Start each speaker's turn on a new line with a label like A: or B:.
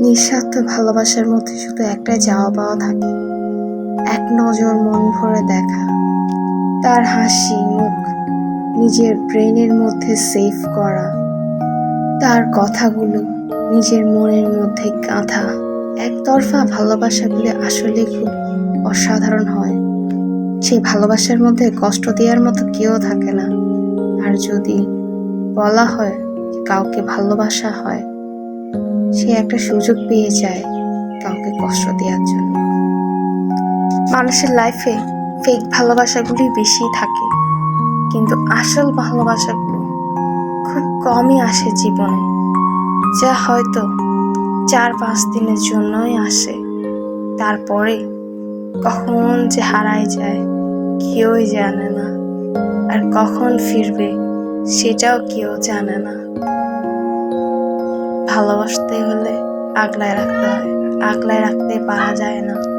A: নিঃস্বার্থ ভালোবাসার মধ্যে শুধু একটাই যাওয়া পাওয়া থাকে। এক নজর মন ভরে দেখা। তার হাসি, মুখ নিজের ব্রেনের মধ্যে সেভ করা। তার কথাগুলো নিজের মনের মধ্যে গাঁথা। একতরফা ভালোবাসাগুলি আসলে খুব অসাধারণ হয়। সেই ভালোবাসার মধ্যে কষ্ট দেওয়ার মতো কেউ থাকে না। আর যদি বলা হয় কাউকে ভালোবাসা হয় সে একটা সুযোগ পেয়ে যায় কাউকে কষ্ট দেওয়ার জন্য। মানুষের লাইফে ফেক ভালোবাসাগুলি বেশি থাকে, কিন্তু আসল ভালোবাসাগুলো খুব কমই আসে জীবনে, যা হয়তো চার পাঁচ দিনের জন্যই আসে। তারপরে কখন যে হারায় যায়, কেউই জানে না, আর কখন ফিরবে সেটাও কেউ জানে না। ভালোবাসতে হলে আগলায় রাখতে হয়। আগলায় রাখতে পারা যায় না।